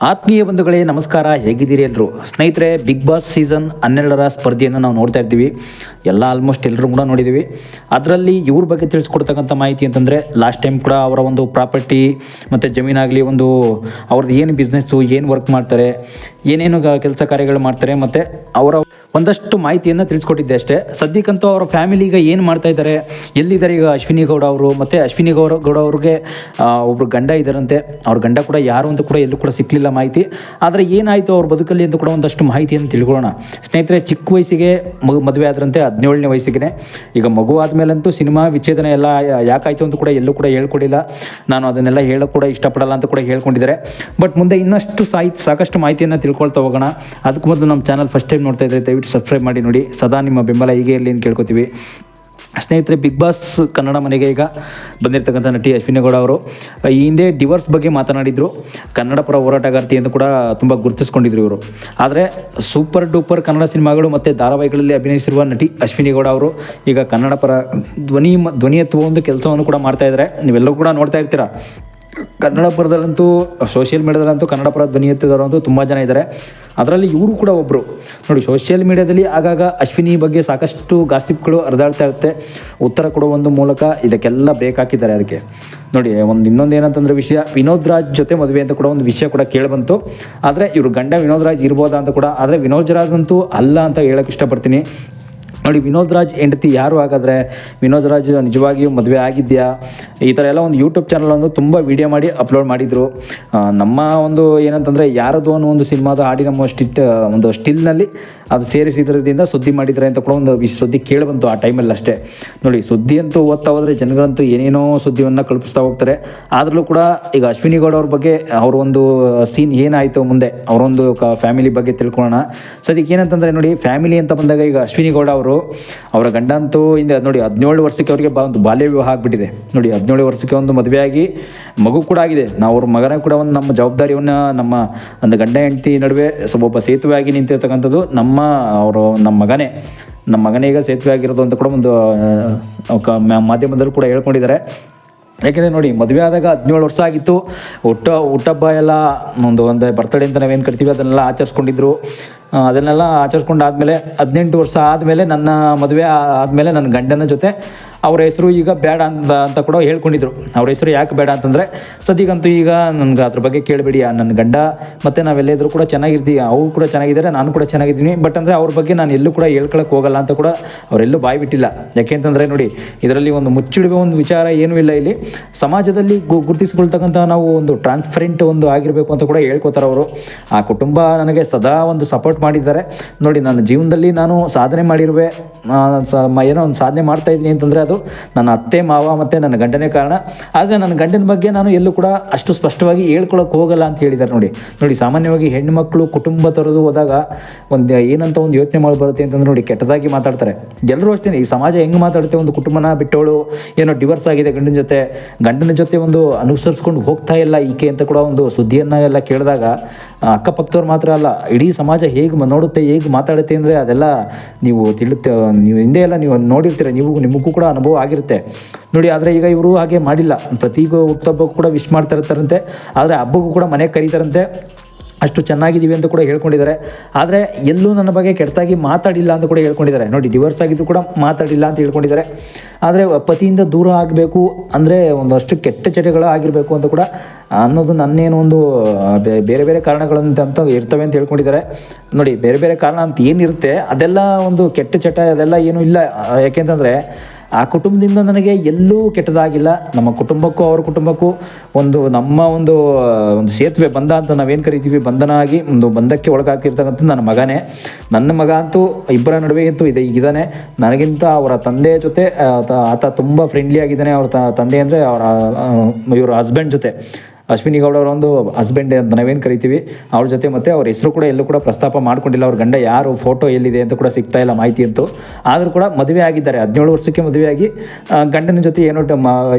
ಆತ್ಮೀಯ ಬಂಧುಗಳೇ, ನಮಸ್ಕಾರ. ಹೇಗಿದ್ದೀರಿ ಎಲ್ಲರೂ ಸ್ನೇಹಿತರೆ ಬಿಗ್ ಬಾಸ್ ಸೀಸನ್ ಹನ್ನೆರಡರ ಸ್ಪರ್ಧೆಯನ್ನು ನಾವು ನೋಡ್ತಾ ಇದ್ದೀವಿ ಎಲ್ಲ ಆಲ್ಮೋಸ್ಟ್ ಎಲ್ಲರೂ ಕೂಡ ನೋಡಿದ್ದೀವಿ. ಅದರಲ್ಲಿ ಇವ್ರ ಬಗ್ಗೆ ತಿಳಿಸ್ಕೊಡ್ತಕ್ಕಂಥ ಮಾಹಿತಿ ಅಂತಂದರೆ ಲಾಸ್ಟ್ ಟೈಮ್ ಕೂಡ ಅವರ ಒಂದು ಪ್ರಾಪರ್ಟಿ ಮತ್ತು ಜಮೀನಾಗಲಿ ಒಂದು ಅವ್ರದ್ದು ಏನು ಬಿಸ್ನೆಸ್ಸು ಏನು ವರ್ಕ್ ಮಾಡ್ತಾರೆ, ಏನೇನು ಕೆಲಸ ಕಾರ್ಯಗಳು ಮಾಡ್ತಾರೆ ಮತ್ತು ಅವರ ಒಂದಷ್ಟು ಮಾಹಿತಿಯನ್ನು ತಿಳಿಸ್ಕೊಟ್ಟಿದ್ದೆ ಅಷ್ಟೇ. ಸದ್ಯಕ್ಕಂತೂ ಅವರ ಫ್ಯಾಮಿಲಿ ಈಗ ಏನು ಮಾಡ್ತಾ ಇದ್ದಾರೆ, ಎಲ್ಲಿದ್ದಾರೆ ಈಗ ಅಶ್ವಿನಿ ಗೌಡ ಅವರು ಮತ್ತು ಅಶ್ವಿನಿ ಗೌಡ ಗೌಡ ಅವ್ರಿಗೆ ಒಬ್ಬರು ಗಂಡ ಇದ್ದಾರಂತೆ. ಅವ್ರ ಗಂಡ ಕೂಡ ಯಾರು ಅಂತ ಕೂಡ ಎಲ್ಲೂ ಕೂಡ ಸಿಕ್ಕಲಿಲ್ಲ ಮಾಹಿತಿ. ಆದರೆ ಏನಾಯಿತು ಅವ್ರ ಬದುಕಲ್ಲಿ ಅಂತ ಕೂಡ ಒಂದಷ್ಟು ಮಾಹಿತಿಯನ್ನು ತಿಳ್ಕೊಳ್ಳೋಣ. ಸ್ನೇಹಿತರೆ, ಚಿಕ್ಕ ವಯಸ್ಸಿಗೆ ಮಗು ಮದುವೆ ಆದ್ರಂತೆ ಹದಿನೇಳನೇ ವಯಸ್ಸಿಗೆ ಈಗ ಮಗು ಆದಮೇಲಂತೂ ಸಿನಿಮಾ ವಿಚ್ಛೇದನ ಎಲ್ಲ ಯಾಕಾಯಿತು ಅಂತ ಕೂಡ ಎಲ್ಲೂ ಕೂಡ ಹೇಳ್ಕೊಡಿಲ್ಲ. ನಾನು ಅದನ್ನೆಲ್ಲ ಹೇಳೋಕೆ ಕೂಡ ಇಷ್ಟಪಡಲ್ಲ ಅಂತ ಕೂಡ ಹೇಳ್ಕೊಂಡಿದ್ದಾರೆ. ಬಟ್ ಮುಂದೆ ಇನ್ನಷ್ಟು ಸಾಹಿತ್ಯ ಸಾಕಷ್ಟು ಮಾಹಿತಿಯನ್ನು ತಿಳ್ಕೊಳ್ತಾ ಹೋಗೋಣ. ಅದಕ್ಕೆ ಮೊದಲು ನಮ್ಮ ಚಾನಲ್ ಫಸ್ಟ್ ಟೈಮ್ ನೋಡ್ತಾ ಇದ್ದರೆ ದಯವಿಟ್ಟು ಸಬ್ಸ್ಕ್ರೈಬ್ ಮಾಡಿ ನೋಡಿ. ಸದಾ ನಿಮ್ಮ ಬೆಂಬಲ ಹೀಗೆ ಇರಲಿ ಅಂತ ಕೇಳ್ಕೊತೀವಿ. ಸ್ನೇಹಿತರೆ ಬಿಗ್ ಬಾಸ್ ಕನ್ನಡ ಮನೆಗೆ ಈಗ ಬಂದಿರತಕ್ಕಂಥ ನಟಿ ಅಶ್ವಿನಿ ಗೌಡ ಅವರು ಈ ಹಿಂದೆ ಡಿವೋರ್ಸ್ ಬಗ್ಗೆ ಮಾತನಾಡಿದರು. ಕನ್ನಡ ಪರ ಹೋರಾಟಗಾರ್ತಿ ಎಂದು ಕೂಡ ತುಂಬ ಗುರುತಿಸ್ಕೊಂಡಿದ್ರು ಇವರು. ಆದರೆ ಸೂಪರ್ ಡೂಪರ್ ಕನ್ನಡ ಸಿನಿಮಾಗಳು ಮತ್ತು ಧಾರಾವಾಹಿಗಳಲ್ಲಿ ಅಭಿನಯಿಸಿರುವ ನಟಿ ಅಶ್ವಿನಿ ಗೌಡ ಅವರು ಈಗ ಕನ್ನಡ ಪರ ಧ್ವನಿ ಧ್ವನಿ ಎತ್ತುವ ಒಂದು ಕೆಲಸವನ್ನು ಕೂಡ ಮಾಡ್ತಾಯಿದ್ದಾರೆ ನೀವೆಲ್ಲರೂ ಕೂಡ ನೋಡ್ತಾ ಇರ್ತೀರಾ? ಕನ್ನಡ ಪರದಲ್ಲಂತೂ ಸೋಷಿಯಲ್ ಮೀಡಿಯಾದಲ್ಲಂತೂ ಕನ್ನಡ ಪರ ಧ್ವನಿ ಎತ್ತಿದವರಂತೂ ತುಂಬ ಜನ ಇದ್ದಾರೆ. ಅದರಲ್ಲಿ ಇವರು ಕೂಡ ಒಬ್ಬರು ನೋಡಿ ಸೋಷಿಯಲ್ ಮೀಡಿಯಾದಲ್ಲಿ ಆಗಾಗ ಅಶ್ವಿನಿ ಬಗ್ಗೆ ಸಾಕಷ್ಟು ಗಾಸಿಪ್ಗಳು ಹರಿದಾಡ್ತಾ ಇರುತ್ತೆ. ಉತ್ತರ ಕೊಡುವ ಒಂದು ಮೂಲಕ ಇದಕ್ಕೆಲ್ಲ ಬ್ರೇಕ್ ಹಾಕಿದ್ದಾರೆ ಅದಕ್ಕೆ. ನೋಡಿ, ಒಂದು ಇನ್ನೊಂದು ಏನಂತಂದ್ರೆ ವಿಷಯ, ವಿನೋದ್ ರಾಜ್ ಜೊತೆ ಮದುವೆ ಅಂತ ಕೂಡ ಒಂದು ವಿಷಯ ಕೂಡ ಕೇಳಿಬಂತು ಆದರೆ ಇವರು ಗಂಡ ವಿನೋದ್ ರಾಜ್ ಇರ್ಬೋದಾ ಅಂತ ಕೂಡ, ಆದರೆ ವಿನೋದ್ ರಾಜ್ ಅಂತೂ ಅಲ್ಲ ಅಂತ ಹೇಳೋಕ್ಕೆ ಇಷ್ಟಪಡ್ತೀನಿ. ನೋಡಿ, ವಿನೋದ್ ರಾಜ್ ಹೆಂಡತಿ ಯಾರು ಹಾಗಾದರೆ? ವಿನೋದ್ ರಾಜ್ ನಿಜವಾಗಿಯೂ ಮದುವೆ ಆಗಿದೆಯಾ? ಈ ಥರ ಎಲ್ಲ ಒಂದು ಯೂಟ್ಯೂಬ್ ಚಾನಲನ್ನು ತುಂಬ ವಿಡಿಯೋ ಮಾಡಿ ಅಪ್ಲೋಡ್ ಮಾಡಿದರು. ನಮ್ಮ ಒಂದು ಏನಂತಂದರೆ, ಯಾರದು ಅನ್ನೋ ಒಂದು ಸಿನಿಮಾದ ಹಾಡಿ ನಮ್ಮ ಸ್ಟಿಟ್ ಒಂದು ಸ್ಟಿಲ್ನಲ್ಲಿ ಅದು ಸೇರಿಸಿದ್ರದಿಂದ ಸುದ್ದಿ ಮಾಡಿದ್ದಾರೆ ಅಂತ ಕೂಡ ಒಂದು ಸುದ್ದಿ ಕೇಳಿಬಂತು ಆ ಟೈಮಲ್ಲಿ ಅಷ್ಟೇ. ನೋಡಿ, ಸುದ್ದಿ ಅಂತೂ ಓದ್ತಾ ಹೋದರೆ ಜನಗಳಂತೂ ಏನೇನೋ ಸುದ್ದಿಯನ್ನು ಕಲ್ಪಿಸ್ತಾ ಹೋಗ್ತಾರೆ. ಆದ್ರೂ ಕೂಡ ಈಗ ಅಶ್ವಿನಿ ಗೌಡ ಅವ್ರ ಬಗ್ಗೆ ಅವ್ರ ಒಂದು ಸೀನ್ ಏನಾಯಿತು ಮುಂದೆ? ಅವರೊಂದು ಫ್ಯಾಮಿಲಿ ಬಗ್ಗೆ ತಿಳ್ಕೊಳ್ಳೋಣ. ಸದ್ಯಕ್ಕೆ ಏನಂತಂದರೆ ನೋಡಿ ಫ್ಯಾಮಿಲಿ ಅಂತ ಬಂದಾಗ ಈಗ ಅಶ್ವಿನಿ ಗೌಡ ಅವರು ಅವರ ಗಂಡ ಅಂತೂ ಹಿಂದೆ ನೋಡಿ ಹದಿನೇಳು ವರ್ಷಕ್ಕೆ ಅವರಿಗೆ ಬಾ ಒಂದು ಬಾಲ್ಯ ವಿವಾಹ ಆಗಿಬಿಟ್ಟಿದೆ. ನೋಡಿ ಹದಿನೇಳು ವರ್ಷಕ್ಕೆ ಒಂದು ಮದುವೆಯಾಗಿ ಮಗು ಕೂಡ ಆಗಿದೆ. ನಾವು ಅವ್ರ ಮಗನ ಕೂಡ ಒಂದು ನಮ್ಮ ಜವಾಬ್ದಾರಿಯನ್ನು ನಮ್ಮ ಒಂದು ಗಂಡ ಹೆಂಡತಿ ನಡುವೆ ಸ್ವಲ್ಪ ಒಬ್ಬ ಸೇತುವೆಯಾಗಿ ನಿಂತಿರ್ತಕ್ಕಂಥದ್ದು ನಮ್ಮ ಅವರು ನಮ್ಮ ಮಗನೇ. ನಮ್ಮ ಮಗನೇ ಈಗ ಸೇತುವೆ ಆಗಿರೋದು ಅಂತ ಕೂಡ ಒಂದು ಮಾಧ್ಯಮದಲ್ಲೂ ಕೂಡ ಹೇಳ್ಕೊಂಡಿದ್ದಾರೆ. ಯಾಕೆಂದರೆ ನೋಡಿ ಮದುವೆ ಆದಾಗ ಹದಿನೇಳು ವರ್ಷ ಆಗಿತ್ತು. ಹುಟ್ಟ ಹುಟ್ಟಬ್ಬ ಎಲ್ಲ ಒಂದು ಅಂದರೆ ಬರ್ತಡೇ ಅಂತ ನಾವೇನು ಕರಿತೀವಿ, ಅದನ್ನೆಲ್ಲ ಆಚರಿಸ್ಕೊಂಡಿದ್ರು. ಅದನ್ನೆಲ್ಲ ಆಚರಿಸ್ಕೊಂಡಾದ್ಮೇಲೆ ಹದಿನೆಂಟು ವರ್ಷ ಆದಮೇಲೆ ನನ್ನ ಮದುವೆ ಆದಮೇಲೆ ನನ್ನ ಗಂಡನ ಜೊತೆ ಅವ್ರ ಹೆಸರು ಈಗ ಬೇಡ ಅಂತ ಅಂತ ಕೂಡ ಹೇಳ್ಕೊಂಡಿದ್ರು. ಅವ್ರ ಹೆಸರು ಯಾಕೆ ಬೇಡ ಅಂತಂದರೆ, ಸದ್ಯಕ್ಕಂತೂ ಈಗ ನನಗೆ ಅದ್ರ ಬಗ್ಗೆ ಕೇಳಬೇಡಿ ನನ್ನ ಗಂಡ, ಮತ್ತು ನಾವೆಲ್ಲಿದ್ದರೂ ಕೂಡ ಚೆನ್ನಾಗಿರ್ತೀವಿ ಅವ್ರು ಕೂಡ ಚೆನ್ನಾಗಿದ್ದಾರೆ, ನಾನು ಕೂಡ ಚೆನ್ನಾಗಿದ್ದೀನಿ ಬಟ್ ಅಂದರೆ ಅವ್ರ ಬಗ್ಗೆ ನಾನು ಎಲ್ಲೂ ಕೂಡ ಹೇಳ್ಕೊಳಕ್ಕೆ ಹೋಗಲ್ಲ ಅಂತ ಕೂಡ ಅವರೆಲ್ಲೂ ಬಾಯಿ ಬಿಟ್ಟಿಲ್ಲ. ಯಾಕೆಂತಂದರೆ ನೋಡಿ, ಇದರಲ್ಲಿ ಒಂದು ಮುಚ್ಚಿಡುವ ಒಂದು ವಿಚಾರ ಏನೂ ಇಲ್ಲ ಇಲ್ಲಿ. ಸಮಾಜದಲ್ಲಿ ಗು, ಗುರುತಿಸ್ಕೊಳ್ತಕ್ಕಂಥ ನಾವು ಒಂದು ಟ್ರಾನ್ಸ್ಪರೆಂಟ್ ಒಂದು ಆಗಿರಬೇಕು ಅಂತ ಕೂಡ ಹೇಳ್ಕೊತಾರೆ ಅವರು. ಆ ಕುಟುಂಬ ನನಗೆ ಸದಾ ಒಂದು ಸಪೋರ್ಟ್ ಮಾಡಿದ್ದಾರೆ. ನೋಡಿ, ನನ್ನ ಜೀವನದಲ್ಲಿ ನಾನು ಸಾಧನೆ ಮಾಡಿರುವೆ. ಏನೋ ಒಂದು ಸಾಧನೆ ಮಾಡ್ತಾ ಇದ್ದೀನಿ ಅಂತಂದರೆ ಅದು ನನ್ನ ಅತ್ತೆ, ಮಾವ ಮತ್ತು ನನ್ನ ಗಂಡನೇ ಕಾರಣ. ಆದರೆ ನನ್ನ ಗಂಡನ ಬಗ್ಗೆ ನಾನು ಎಲ್ಲೂ ಕೂಡ ಅಷ್ಟು ಸ್ಪಷ್ಟವಾಗಿ ಹೇಳ್ಕೊಳಕ್ಕೆ ಹೋಗಲ್ಲ ಅಂತ ಹೇಳಿದ್ದಾರೆ ನೋಡಿ. ನೋಡಿ, ಸಾಮಾನ್ಯವಾಗಿ ಹೆಣ್ಣುಮಕ್ಕಳು ಕುಟುಂಬ ತೊರೆದು ಹೋದಾಗ ಒಂದು, ಏನಂತ ಒಂದು ಯೋಚನೆ ಮಾಡಿ ಬರುತ್ತೆ ಅಂತಂದ್ರೆ ನೋಡಿ, ಕೆಟ್ಟದಾಗಿ ಮಾತಾಡ್ತಾರೆ. ಎಲ್ಲರೂ ಅಷ್ಟೇ, ಈ ಸಮಾಜ ಹೆಂಗೆ ಮಾತಾಡುತ್ತೆ? ಒಂದು ಕುಟುಂಬನ ಬಿಟ್ಟವಳು ಏನೋ ಡಿವರ್ಸ್ ಆಗಿದೆ ಗಂಡನ ಜೊತೆ. ಗಂಡನ ಜೊತೆ ಒಂದು ಅನುಸರಿಸ್ಕೊಂಡು ಹೋಗ್ತಾ ಇಲ್ಲ ಈಕೆ ಅಂತ ಕೂಡ ಒಂದು ಸುದ್ದಿಯನ್ನು ಎಲ್ಲ ಕೇಳಿದಾಗ, ಅಕ್ಕಪಕ್ಕದವ್ರು ಮಾತ್ರ ಅಲ್ಲ, ಇಡೀ ಸಮಾಜ ಹೇಗೆ ಮ- ನೋಡುತ್ತೆ, ಹೇಗೆ ಮಾತಾಡುತ್ತೆ ಅಂದರೆ ಅದೆಲ್ಲ ನೀವು ತಿಳುತ್ತೆ ನೀವು ಹಿಂದೆ ಎಲ್ಲ ನೀವು ನೋಡಿರ್ತೀರ, ನೀವು, ನಿಮಗೂ ಕೂಡ ಅನುಭವ ಆಗಿರುತ್ತೆ. ನೋಡಿ, ಆದರೆ ಈಗ ಇವರು ಹಾಗೆ ಮಾಡಿಲ್ಲ. ಪ್ರತಿ ಹುಟ್ಟುಹಬ್ಬಕ್ಕೂ ಕೂಡ ವಿಶ್ ಮಾಡ್ತಾ ಇರ್ತಾರಂತೆ. ಆದರೆ ಹಬ್ಬಕ್ಕೂ ಕೂಡ ಮನೆಗೆ ಕರೀತಾರಂತೆ. ಅಷ್ಟು ಚೆನ್ನಾಗಿದ್ದೀವಿ ಅಂತ ಕೂಡ ಹೇಳ್ಕೊಂಡಿದ್ದಾರೆ. ಆದರೆ ಎಲ್ಲೂ ನನ್ನ ಬಗ್ಗೆ ಕೆಟ್ಟದಾಗಿ ಮಾತಾಡಿಲ್ಲ ಅಂತ ಕೂಡ ಹೇಳ್ಕೊಂಡಿದ್ದಾರೆ. ನೋಡಿ ಡಿವೋರ್ಸ್ ಆಗಿದ್ದು ಕೂಡ ಮಾತಾಡಿಲ್ಲ ಅಂತ ಹೇಳ್ಕೊಂಡಿದ್ದಾರೆ. ಆದರೆ ಪತಿಯಿಂದ ದೂರ ಆಗಬೇಕು ಅಂದರೆ ಒಂದಷ್ಟು ಕೆಟ್ಟ ಚಟಗಳು ಆಗಿರಬೇಕು ಅಂತ ಕೂಡ ಅನ್ನೋದು ನನ್ನೇನು ಒಂದು ಬೇರೆ ಬೇರೆ ಕಾರಣಗಳಂತ ಅಂತ ಇರ್ತವೆ ಅಂತ ಹೇಳ್ಕೊಂಡಿದ್ದಾರೆ. ನೋಡಿ, ಬೇರೆ ಬೇರೆ ಕಾರಣ ಅಂತ ಏನಿರುತ್ತೆ, ಅದೆಲ್ಲ ಒಂದು ಕೆಟ್ಟ ಚಟ, ಅದೆಲ್ಲ ಏನೂ ಇಲ್ಲ. ಯಾಕೆಂತಂದರೆ ಆ ಕುಟುಂಬದಿಂದ ನನಗೆ ಎಲ್ಲೂ ಕೆಟ್ಟದಾಗಿಲ್ಲ. ನಮ್ಮ ಕುಟುಂಬಕ್ಕೂ ಅವ್ರ ಕುಟುಂಬಕ್ಕೂ ಒಂದು ನಮ್ಮ ಒಂದು ಒಂದು ಸೇತುವೆ ಬಂಧ ಅಂತ ನಾವೇನು ಕರಿತೀವಿ? ಬಂಧನ ಆಗಿ ಒಂದು ಬಂಧಕ್ಕೆ ಒಳಗಾಗ್ತಿರ್ತಕ್ಕಂಥ ನನ್ನ ಮಗನೇ. ನನ್ನ ಮಗ ಅಂತೂ ಇಬ್ಬರ ನಡುವೆ ಅಂತೂ ಇದೆ ಇದ್ದಾನೆ ನನಗಿಂತ ಅವರ ತಂದೆ ಜೊತೆ, ಆತ ತುಂಬ ಫ್ರೆಂಡ್ಲಿ ಆಗಿದ್ದಾನೆ. ಅವ್ರ ತಂದೆ ಅಂದರೆ ಅವರ ಇವರ ಹಸ್ಬೆಂಡ್ ಜೊತೆ. ಅಶ್ವಿನಿ ಗೌಡ ಅವರೊಂದು ಹಸ್ಬೆಂಡ್ ಅಂತ ನಾವೇನು ಕರಿತೀವಿ, ಅವ್ರ ಜೊತೆ ಮತ್ತೆ ಅವ್ರ ಹೆಸರು ಕೂಡ ಎಲ್ಲೂ ಕೂಡ ಪ್ರಸ್ತಾಪ ಮಾಡ್ಕೊಂಡಿಲ್ಲ. ಅವ್ರ ಗಂಡ ಯಾರು ಫೋಟೋ ಎಲ್ಲಿದೆ ಅಂತ ಕೂಡ ಸಿಗ್ತಾ ಇಲ್ಲ ಮಾಹಿತಿ ಅಂತ. ಆದರೂ ಕೂಡ ಮದುವೆ ಆಗಿದ್ದಾರೆ, ಹದಿನೇಳು ವರ್ಷಕ್ಕೆ ಮದುವೆಯಾಗಿ ಆಗಿ ಗಂಡನ ಜೊತೆ ಏನೋ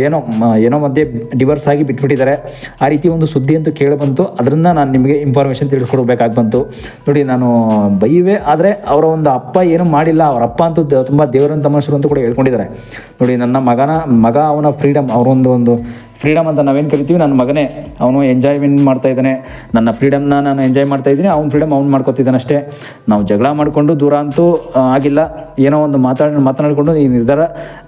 ಏನೋ ಏನೋ ಮಧ್ಯೆ ಡಿವರ್ಸ್ ಆಗಿ ಬಿಟ್ಬಿಟ್ಟಿದ್ದಾರೆ. ಆ ರೀತಿ ಒಂದು ಸುದ್ದಿ ಅಂತೂ ಕೇಳಿಬಂತು ಅದರಿಂದ ನಾನು ನಿಮಗೆ ಇನ್ಫಾರ್ಮೇಷನ್ ತಿಳಿಸ್ಕೊಡ್ಬೇಕಾಗಿ ಬಂತು. ನೋಡಿ, ನಾನು ಬೈವೆ, ಆದರೆ ಅವರ ಒಂದು ಅಪ್ಪ ಏನು ಮಾಡಿಲ್ಲ. ಅವರ ಅಪ್ಪ ಅಂತೂ ತುಂಬ ದೇವರಂತ ಮನುಷ್ಯರು ಅಂತ ಕೂಡ ಹೇಳ್ಕೊಂಡಿದ್ದಾರೆ. ನೋಡಿ, ನನ್ನ ಮಗನ ಮಗ ಅವನ ಫ್ರೀಡಮ್ ಅವರೊಂದು ಒಂದು ಫ್ರೀಡಮ್ ಅಂತ ನಾವೇನು ಕರಿತೀವಿ? ನನ್ನ ಮಗನೇ, ಅವನು ಎಂಜಾಯ್ಮೆಂಟ್ ಮಾಡ್ತಾ ಇದ್ದಾನೆ. ನನ್ನ ಫ್ರೀಡಮ್ನ ನಾನು ಎಂಜಾಯ್ ಮಾಡ್ತಾ ಇದ್ದೀನಿ. ಅವ್ನ ಫ್ರೀಡಮ್ ಅವ್ನು ಮಾಡ್ಕೊತಿದ್ದಾನೆ ಅಷ್ಟೇ. ನಾವು ಜಗಳ ಮಾಡಿಕೊಂಡು ದೂರ ಅಂತೂ ಆಗಿಲ್ಲ. ಏನೋ ಒಂದು ಮಾತಾಡ, ಮಾತನಾಡಿಕೊಂಡು ಈ ನಿರ್ಧಾರ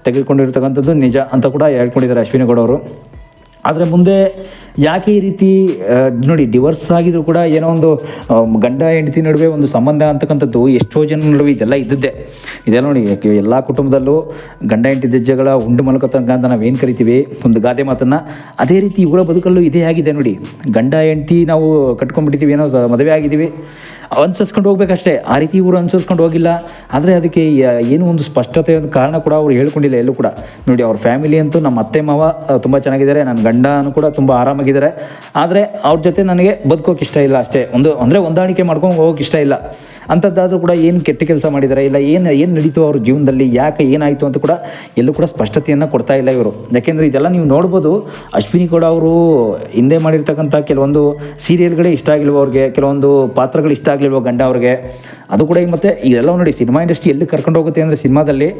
ತೆಗೆದುಕೊಂಡಿರ್ತಕ್ಕಂಥದ್ದು ನಿಜ ಅಂತ ಕೂಡ ಹೇಳ್ಕೊಂಡಿದ್ದಾರೆ ಅಶ್ವಿನಿ ಗೌಡ ಅವರು. ಆದರೆ ಮುಂದೆ ಯಾಕೆ ಈ ರೀತಿ ನೋಡಿ ಡಿವೋರ್ಸ್ ಆಗಿದ್ರು ಕೂಡ ಏನೋ ಒಂದು ಗಂಡ ಹೆಂಡತಿ ನಡುವೆ ಒಂದು ಸಂಬಂಧ ಅಂತಕ್ಕಂಥದ್ದು ಎಷ್ಟೋ ಜನ ನಡುವೆ ಇದೆಲ್ಲ ಇದ್ದದ್ದೇ. ಇದೆಲ್ಲ ನೋಡಿ ಎಲ್ಲ ಕುಟುಂಬದಲ್ಲೂ ಗಂಡ ಹೆಂಡತಿ ಜಗಳ, ಉಂಡು ಮಲ್ಕೋತನಕ ಅಂತ ನಾವೇನು ಕರಿತೀವಿ? ಒಂದು ಗಾದೆ ಮಾತನ್ನು. ಅದೇ ರೀತಿ ಇವರ ಬದುಕಲ್ಲೂ ಇದೇ ಆಗಿದೆ ನೋಡಿ. ಗಂಡ ಹೆಂಡತಿ ನಾವು ಕಟ್ಕೊಂಡ್ಬಿಟ್ಟಿದ್ದೀವಿ ಏನೋ ಮದುವೆ ಆಗಿದ್ದೀವಿ ಅನುಸರಿಸ್ಕೊಂಡು ಹೋಗ್ಬೇಕಷ್ಟೇ. ಆ ರೀತಿ ಇವರು ಅನುಸರಿಸ್ಕೊಂಡು ಹೋಗಿಲ್ಲ. ಆದರೆ ಅದಕ್ಕೆ ಏನು ಒಂದು ಸ್ಪಷ್ಟತೆ ಒಂದು ಕಾರಣ ಕೂಡ ಅವ್ರು ಹೇಳ್ಕೊಂಡಿಲ್ಲ ಎಲ್ಲೂ ಕೂಡ. ನೋಡಿ, ಅವ್ರ ಫ್ಯಾಮಿಲಿ ಅಂತೂ ನಮ್ಮ ಅತ್ತೆ ಮಾವ ತುಂಬ ಚೆನ್ನಾಗಿದ್ದಾರೆ. ನನ್ನ ಗಂಡನೂ ಕೂಡ ತುಂಬ ಆರಾಮಾಗಿದ್ದಾರೆ ಆದರೆ ಅವ್ರ ಜೊತೆ ನನಗೆ ಬದುಕೋಕೆ ಇಷ್ಟ ಇಲ್ಲ ಅಷ್ಟೇ. ಒಂದು, ಅಂದರೆ ಹೊಂದಾಣಿಕೆ ಮಾಡ್ಕೊಂಡು ಹೋಗೋಕೆ ಇಷ್ಟ ಇಲ್ಲ. ಅಂಥದ್ದಾದರೂ ಕೂಡ ಏನು ಕೆಟ್ಟ ಕೆಲಸ ಮಾಡಿದ್ದಾರೆ ಇಲ್ಲ ಏನು ಏನು ನಡೀತು ಅವ್ರ ಜೀವನದಲ್ಲಿ, ಯಾಕೆ ಏನಾಯಿತು ಅಂತ ಕೂಡ ಎಲ್ಲೂ ಕೂಡ ಸ್ಪಷ್ಟತೆಯನ್ನು ಕೊಡ್ತಾ ಇಲ್ಲ ಇವರು. ಯಾಕೆಂದರೆ ಇದೆಲ್ಲ ನೀವು ನೋಡ್ಬೋದು, ಅಶ್ವಿನಿ ಕೂಡ ಅವರು ಹಿಂದೆ ಮಾಡಿರ್ತಕ್ಕಂಥ ಕೆಲವೊಂದು ಸೀರಿಯಲ್ಗಳೇ ಇಷ್ಟ ಆಗಿಲ್ವೋ ಅವ್ರಿಗೆ, ಕೆಲವೊಂದು ಪಾತ್ರಗಳು ಇಷ್ಟ ಆಗಲಿಲ್ವೋ ಗಂಡ ಅವ್ರಿಗೆ. ಅದು ಕೂಡ ಈಗ ಮತ್ತೆ ಇದೆಲ್ಲ ನೋಡಿ ಸಿನಿಮಾ ಇಂಡಸ್ಟ್ರಿ ಎಲ್ಲಿ ಕರ್ಕೊಂಡು ಹೋಗುತ್ತೆ ಅಂದರೆ ಸಿನಿಮಾದಲ್ಲಿ,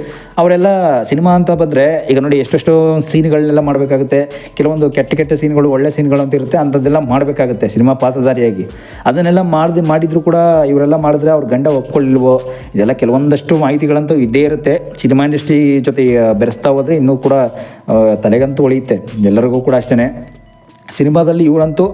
ಅವರೆಲ್ಲ ಸಿನಿಮಾ ಅಂತ ಬಂದರೆ, ಈಗ ನೋಡಿ ಎಷ್ಟೆಷ್ಟೋ ಸೀನ್ಗಳನ್ನೆಲ್ಲ ಮಾಡಬೇಕಾಗುತ್ತೆ. ಕೆಲವೊಂದು ಕೆಟ್ಟ ಕೆಟ್ಟ ಸೀನ್ಗಳು ಒಳ್ಳೆ ಸೀನ್ಗಳು ಅಂತ ಇರುತ್ತೆ, ಅಂಥದ್ದೆಲ್ಲ ಮಾಡಬೇಕಾಗುತ್ತೆ ಸಿನಿಮಾ ಪಾತ್ರಧಾರಿಯಾಗಿ. ಅದನ್ನೆಲ್ಲ ಮಾಡಿದೆ, ಮಾಡಿದ್ರು ಕೂಡ ಇವರೆಲ್ಲ ಮಾಡಿದ್ರೆ ಅವ್ರ ಗಂಡ ಒಪ್ಕೊಳ್ಳಿಲ್ವೋ? ಇದೆಲ್ಲ ಕೆಲವೊಂದಷ್ಟು ಮಾಹಿತಿಗಳಂತೂ ಇದ್ದೇ ಇರುತ್ತೆ. ಸಿನಿಮಾ ಇಂಡಸ್ಟ್ರಿ ಜೊತೆ ಬೆರೆಸ್ತಾ ಹೋದರೆ ಇನ್ನೂ ಕೂಡ ತಲೆಗಂತೂ ಉಳಿಯುತ್ತೆ ಎಲ್ಲರಿಗೂ ಕೂಡ ಅಷ್ಟೇ ಸಿನಿಮಾದಲ್ಲಿ ಇವರಂತೂ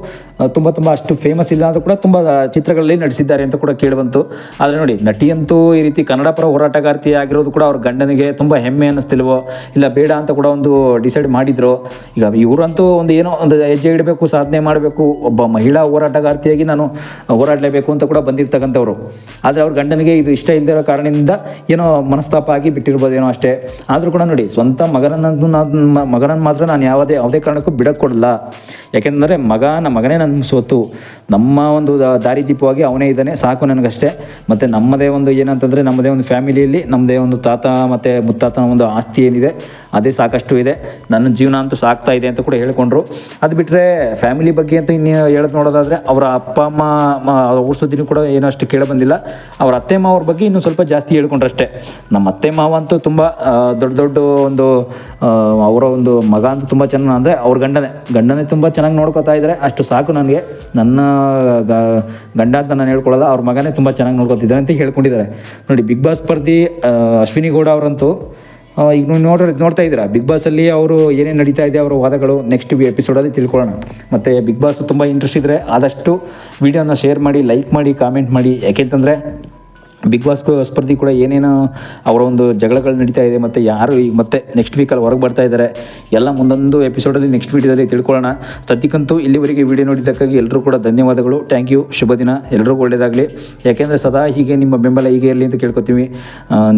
ತುಂಬ ತುಂಬ ಅಷ್ಟು ಫೇಮಸ್ ಇಲ್ಲ ಅಂದರೂ ಕೂಡ ತುಂಬ ಚಿತ್ರಗಳಲ್ಲಿ ನಟಿಸಿದ್ದಾರೆ ಅಂತ ಕೂಡ ಕೇಳಿಬಂತು ಆದರೆ ನೋಡಿ, ನಟಿಯಂತೂ ಈ ರೀತಿ ಕನ್ನಡ ಪರ ಹೋರಾಟಗಾರ್ತಿ ಆಗಿರೋದು ಕೂಡ ಅವ್ರ ಗಂಡನಿಗೆ ತುಂಬ ಹೆಮ್ಮೆ ಅನ್ನಿಸ್ತಿಲ್ವೋ? ಇಲ್ಲ ಬೇಡ ಅಂತ ಕೂಡ ಒಂದು ಡಿಸೈಡ್ ಮಾಡಿದ್ರು. ಈಗ ಇವರಂತೂ ಒಂದು ಏನೋ ಒಂದು ಹೆಜ್ಜೆ ಇಡಬೇಕು, ಸಾಧನೆ ಮಾಡಬೇಕು. ಒಬ್ಬ ಮಹಿಳಾ ಹೋರಾಟಗಾರ್ತಿಯಾಗಿ ನಾನು ಹೋರಾಡಲೇಬೇಕು ಅಂತ ಕೂಡ ಬಂದಿರ್ತಕ್ಕಂಥವ್ರು. ಆದರೆ ಅವ್ರ ಗಂಡನಿಗೆ ಇದು ಇಷ್ಟ ಇಲ್ಲದಿರೋ ಕಾರಣದಿಂದ ಏನೋ ಮನಸ್ತಾಪ ಆಗಿ ಬಿಟ್ಟಿರ್ಬೋದೇನೋ ಅಷ್ಟೇ. ಆದರೂ ಕೂಡ ನೋಡಿ, ಸ್ವಂತ ಮಗನನ್ನು ನಾನು ಮಗನನ್ನು ಮಾತ್ರ ನಾನು ಯಾವುದೇ ಯಾವುದೇ ಕಾರಣಕ್ಕೂ ಬಿಡಕ್ಕೆ ಕೊಡಲ್ಲ. ಯಾಕೆಂದರೆ ಮಗ ಮಗನೇ ನನ್ನ ಸೊತ್ತು ನಮ್ಮ ಒಂದು ದಾರಿದೀಪವಾಗಿ ಅವನೇ ಇದ್ದಾನೆ, ಸಾಕು ನನಗಷ್ಟೇ. ಮತ್ತು ನಮ್ಮದೇ ಒಂದು ಏನಂತಂದರೆ, ನಮ್ಮದೇ ಒಂದು ಫ್ಯಾಮಿಲಿಯಲ್ಲಿ ನಮ್ಮದೇ ಒಂದು ತಾತ ಮತ್ತು ಮುತ್ತಾತನ ಒಂದು ಆಸ್ತಿ ಏನಿದೆ ಅದೇ ಸಾಕಷ್ಟು ಇದೆ. ನನ್ನ ಜೀವನ ಅಂತೂ ಸಾಕ್ತಾ ಇದೆ ಅಂತ ಕೂಡ ಹೇಳ್ಕೊಂಡ್ರು. ಅದು ಬಿಟ್ಟರೆ ಫ್ಯಾಮಿಲಿ ಬಗ್ಗೆ ಅಂತ ಇನ್ನು ಹೇಳೋದು ನೋಡೋದಾದರೆ ಅವರ ಅಪ್ಪ, ಅಮ್ಮ ಅವ್ರ ಸುದ್ದಿನೂ ಕೂಡ ಏನೂ ಅಷ್ಟು ಕೇಳ ಬಂದಿಲ್ಲ. ಅವ್ರ ಅತ್ತೆ ಮಾವ್ರ ಬಗ್ಗೆ ಇನ್ನೂ ಸ್ವಲ್ಪ ಜಾಸ್ತಿ ಹೇಳ್ಕೊಂಡ್ರು ಅಷ್ಟೇ. ನಮ್ಮ ಅತ್ತೆ, ಮಾವ ಅಂತೂ ತುಂಬ ದೊಡ್ಡ ದೊಡ್ಡ ಒಂದು ಅವರ ಒಂದು ಮಗ ಅಂತೂ ತುಂಬ ಚೆನ್ನ ಅಂದರೆ ಅವ್ರ ಗಂಡನೇ. ಗಂಡನೇ ತುಂಬ ಚೆನ್ನಾಗಿ ನೋಡ್ಕೋತಾ ಇದ್ದಾರೆ ಅಷ್ಟು ಸಾಕು ನನಗೆ. ನನ್ನ ಗಂಡ ಅಂತ ನಾನು ಹೇಳ್ಕೊಳ್ಳಲ್ಲ ಅವ್ರ ಮಗನೇ ತುಂಬ ಚೆನ್ನಾಗಿ ನೋಡ್ಕೊತಿದ್ದಾರೆ ಅಂತ ಹೇಳ್ಕೊಂಡಿದ್ದಾರೆ. ನೋಡಿ ಬಿಗ್ ಬಾಸ್ ಸ್ಪರ್ಧಿ ಅಶ್ವಿನಿ ಗೌಡ ಅವರಂತೂ ಈಗ ನೀವು ನೋಡ್ರಿ, ನೋಡ್ತಾ ಇದ್ದೀರಾ? ಬಿಗ್ ಬಾಸಲ್ಲಿ ಅವರು ಏನೇನು ನಡೀತಾ ಇದೆ, ಅವರ ವಾದಗಳು ನೆಕ್ಸ್ಟ್ ಎಪಿಸೋಡಲ್ಲಿ ತಿಳ್ಕೊಳ್ಳೋಣ. ಮತ್ತು ಬಿಗ್ ಬಾಸ್ ತುಂಬ ಇಂಟ್ರೆಸ್ಟ್ ಇದ್ದರೆ ಆದಷ್ಟು ವೀಡಿಯೋನ ಶೇರ್ ಮಾಡಿ ಲೈಕ್ ಮಾಡಿ ಕಾಮೆಂಟ್ ಮಾಡಿ. ಯಾಕೆಂತಂದರೆ ಬಿಗ್ ಬಾಸ್ ಸ್ಪರ್ಧಿ ಕೂಡ ಏನೇನು ಅವರ ಒಂದು ಜಗಳಗಳು ನಡೀತಾ ಇದೆ ಮತ್ತು ಯಾರು ಈಗ ಮತ್ತೆ ನೆಕ್ಸ್ಟ್ ವೀಕಲ್ಲಿ ಹೊರಗೆ ಬರ್ತಾ ಇದ್ದಾರೆ ಎಲ್ಲ ಮುಂದೊಂದು ಎಪಿಸೋಡಲ್ಲಿ ನೆಕ್ಸ್ಟ್ ವೀಡಿಯೋದಲ್ಲಿ ತಿಳ್ಕೊಳ್ಳೋಣ. ಸದ್ಯಕ್ಕಂತೂ ಇಲ್ಲಿವರೆಗೆ ವಿಡಿಯೋ ನೋಡಿದ್ದಕ್ಕಾಗಿ ಎಲ್ಲರೂ ಕೂಡ ಧನ್ಯವಾದಗಳು. ಥ್ಯಾಂಕ್ ಯು ಶುಭ ದಿನ. ಎಲ್ರಿಗೂ ಒಳ್ಳೆಯದಾಗಲಿ ಯಾಕೆಂದರೆ ಸದಾ ಹೀಗೆ ನಿಮ್ಮ ಬೆಂಬಲ ಹೀಗೆ ಇರಲಿ ಅಂತ ಕೇಳ್ಕೊತೀವಿ.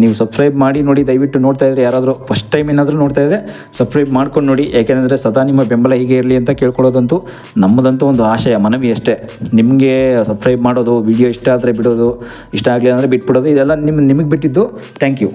ನೀವು ಸಬ್ಸ್ಕ್ರೈಬ್ ಮಾಡಿ ನೋಡಿ, ದಯವಿಟ್ಟು ನೋಡ್ತಾ ಇದ್ದರೆ ಯಾರಾದರೂ ಫಸ್ಟ್ ಟೈಮ್ ಏನಾದರೂ ನೋಡ್ತಾ ಇದ್ದರೆ ಸಬ್ಸ್ಕ್ರೈಬ್ ಮಾಡ್ಕೊಂಡು ನೋಡಿ. ಯಾಕೆಂದರೆ ಸದಾ ನಿಮ್ಮ ಬೆಂಬಲ ಹೀಗೆ ಇರಲಿ ಅಂತ ಕೇಳ್ಕೊಳ್ಳೋದಂತೂ ನಮ್ಮದಂತೂ ಒಂದು ಆಶಯ, ಮನವಿ ಅಷ್ಟೇ. ನಿಮಗೆ ಸಬ್ಸ್ಕ್ರೈಬ್ ಮಾಡೋದು ವಿಡಿಯೋ ಇಷ್ಟ ಆದರೆ ಬಿಡೋದು, ಇಷ್ಟ ಆಗಲಿ ಅಂದರೆ ಬಿಟ್ಬಿಡೋದು. ಇದೆಲ್ಲ ನಿಮ್ಮ ನಿಮಗೆ ಬಿಟ್ಟಿದ್ದು. Thank you